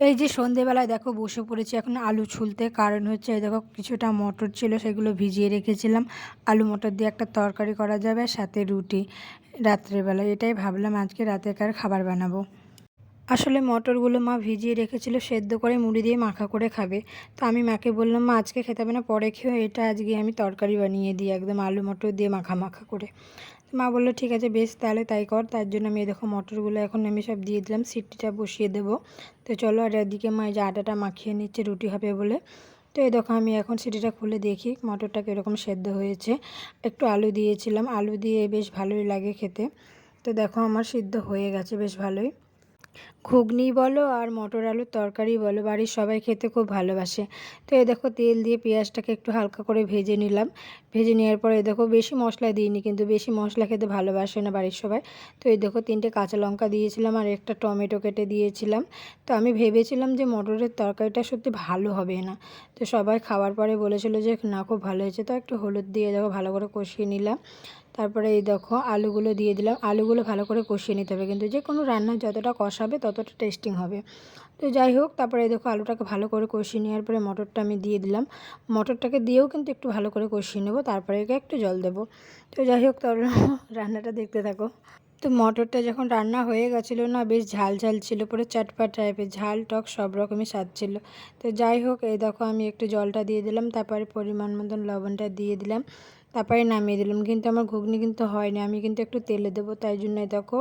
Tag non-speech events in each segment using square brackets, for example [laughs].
এই যে সন্ধেবেলায় দেখো বসে পড়েছি এখন আলু ছুলতে। কারণ হচ্ছে, এই দেখো কিছুটা মটর ছিল, সেগুলো ভিজিয়ে রেখেছিলাম। আলু মটর দিয়ে একটা তরকারি করা যাবে, সাথে রুটি। রাত্রেবেলা এটাই ভাবলাম, আজকে রাতেকার খাবার বানাবো। আসলে মটরগুলো মা ভিজিয়ে রেখেছিল, সেদ্ধ করে মুড়ি দিয়ে মাখা করে খাবে। তো আমি মাকে বললাম, মা, আজকে খেতে হবে না, পরে খেয়েও এটা আজকে আমি তরকারি বানিয়ে দিই, একদম আলু মটর দিয়ে মাখা মাখা করে। মা বলল, ঠিক আছে বেশ, তাহলে তাই কর, তার জন্য আমি দেখো মটরগুলো এখন আমি সব দিয়ে দিলাম, সিটিটা বসিয়ে দেবো। তো চলো, আর এদিকে মা এই যে আটাটা মাখিয়ে নিচ্ছে, রুটি হবে বলে। তো এই দেখো আমি এখন সিটিটা খুলে দেখি, মটরটা কীরকম সেদ্ধ হয়েছে। একটু আলু দিয়েছিলাম, আলু দিয়ে বেশ ভালোই লাগে খেতে। তো দেখো আমার সিদ্ধ হয়ে গেছে বেশ ভালোই। ঘুগনি বলো আর মটর আলুর তরকারি বলো, বাড়ির সবাই খেতে খুব ভালোবাসে। তো এ দেখো তেল দিয়ে পেঁয়াজটাকে একটু হালকা করে ভেজে নিলাম। ভেজে নেওয়ার পরে এ দেখো বেশি মশলা দিইনি, কিন্তু বেশি মশলা খেতে ভালোবাসে না বাড়ির সবাই। তো এই দেখো তিনটে কাঁচা লঙ্কা দিয়েছিলাম আর একটা টমেটো কেটে দিয়েছিলাম। তো আমি ভেবেছিলাম যে মটরের তরকারিটা সত্যি ভালো হবে না। তো সবাই খাওয়ার পরে বলেছিল যে না, খুব ভালো হয়েছে। তো একটু হলুদ দিয়ে দেখো ভালো করে কষিয়ে নিলাম। তারপরে এই দেখো, আলুগুলো দিয়ে দিলাম। আলুগুলো ভালো করে কষিয়ে নিতে হবে। কিন্তু যে কোনো রান্না যতটা কষাবে ততটা টেস্টিং হবে। তো যাই হোক, তারপরে এই দেখো, আলুটাকে ভালো করে কষিয়ে নেওয়ার পরে মটরটা আমি দিয়ে দিলাম। মটরটাকে দিয়েও কিন্তু একটু ভালো করে কষিয়ে নেব, তারপরে একে একটু জল দেবো। তো যাই হোক, তাহলে [laughs] রান্নাটা দেখতে থাকো। তো মটরটা যখন রান্না হয়ে গেছিল না, বেশ ঝাল ঝাল ছিল, পুরো চটপাট টাইপের ঝাল, টক সব রকমই স্বাদ ছিল। তো যাই হোক, এই দেখো, আমি একটু জলটা দিয়ে দিলাম, তারপরে পরিমাণ মতন লবণটা দিয়ে দিলাম। তারপরে নামিয়ে দিলাম। কিন্তু আমার ঘুগনি কিন্তু হয়নি। আমি কিন্তু একটু তেলে দেবো, তাই জন্য দেখো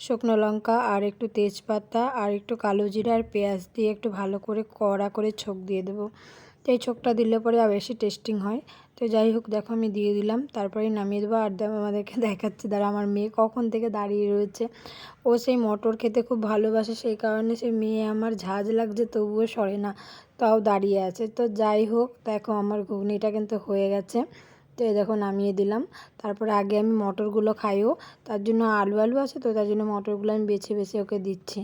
শুকনো লঙ্কা আর একটু তেজপাতা আর একটু কালো জিরা আর পেঁয়াজ দিয়ে একটু ভালো করে কড়া করে ছোক দিয়ে দেবো। তো এই ছোকটা দিলে পরে আর বেশি টেস্টিং হয়। তো যাই হোক, দেখো আমি দিয়ে দিলাম। তারপরে নামিয়ে দেবো আর আমাদেরকে [laughs] দেখাচ্ছে। দাঁড়া, আমার মেয়ে কখন থেকে দাঁড়িয়ে রয়েছে। ও সেই মটর খেতে খুব ভালোবাসে, সেই কারণে সেই মেয়ে আমার ঝাঁজ লাগছে, তবুও সরে না। তাও দাঁড়িয়ে আছে। তো যাই হোক, দেখো আমার ঘুগনিটা কিন্তু হয়ে গেছে। তো এই দেখো নামিয়ে দিলাম। তারপরে আগে আমি মটরগুলো খাইও। তার জন্য আলু আলু আছে তো, তার জন্য মটরগুলো আমি বেছে বেছে ওকে দিচ্ছি।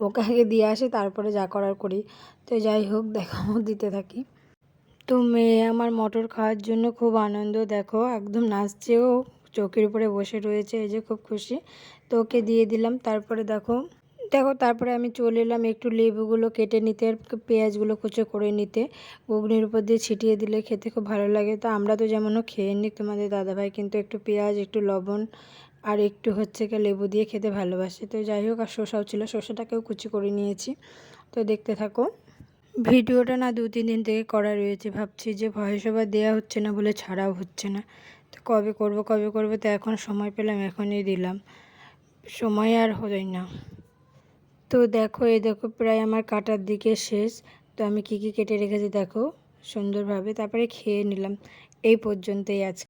ওকে আগে দিয়ে আসে, তারপরে যা করার করি। তো যাই হোক, দেখো দিতে থাকি। তো মেয়ে আমার মটর খাওয়ার জন্য খুব আনন্দ, দেখো একদম নাচছেও চোখের উপরে বসে রয়েছে, এই যে খুব খুশি। তো ওকে দিয়ে দিলাম। তারপরে দেখো দেখো, তারপরে আমি চলে এলাম একটু লেবুগুলো কেটে নিতে আর পেঁয়াজগুলো কুচো করে নিতে। ঘুগনির উপর দিয়ে ছিটিয়ে দিলে খেতে খুব ভালো লাগে। তো আমরা তো যেমনও খেয়ে নিই তোমাদের দাদাভাই কিন্তু একটু পেঁয়াজ, একটু লবণ আর একটু হচ্ছে কি লেবু দিয়ে খেতে ভালোবাসে। তো যাই হোক, আর শসাও ছিল, শসাটাকেও কুচি করে নিয়েছি। তো দেখতে থাকো। ভিডিওটা না দু, তিন দিন থেকে করা রয়েছে। ভাবছি যে ভয়েস ওভার দেওয়া হচ্ছে না বলে ছাড়াও হচ্ছে না। তো কবে করব কবে করব, তো এখন সময় পেলাম, এখনই দিলাম। সময় আর হয় না। তো দেখো, এই দেখো প্রায় আমার কাটার দিকে শেষ। তো আমি কি কি কেটে রেখেছি দেখো, সুন্দরভাবে। তারপরে খেয়ে নিলাম। এই পর্যন্তই আজকে।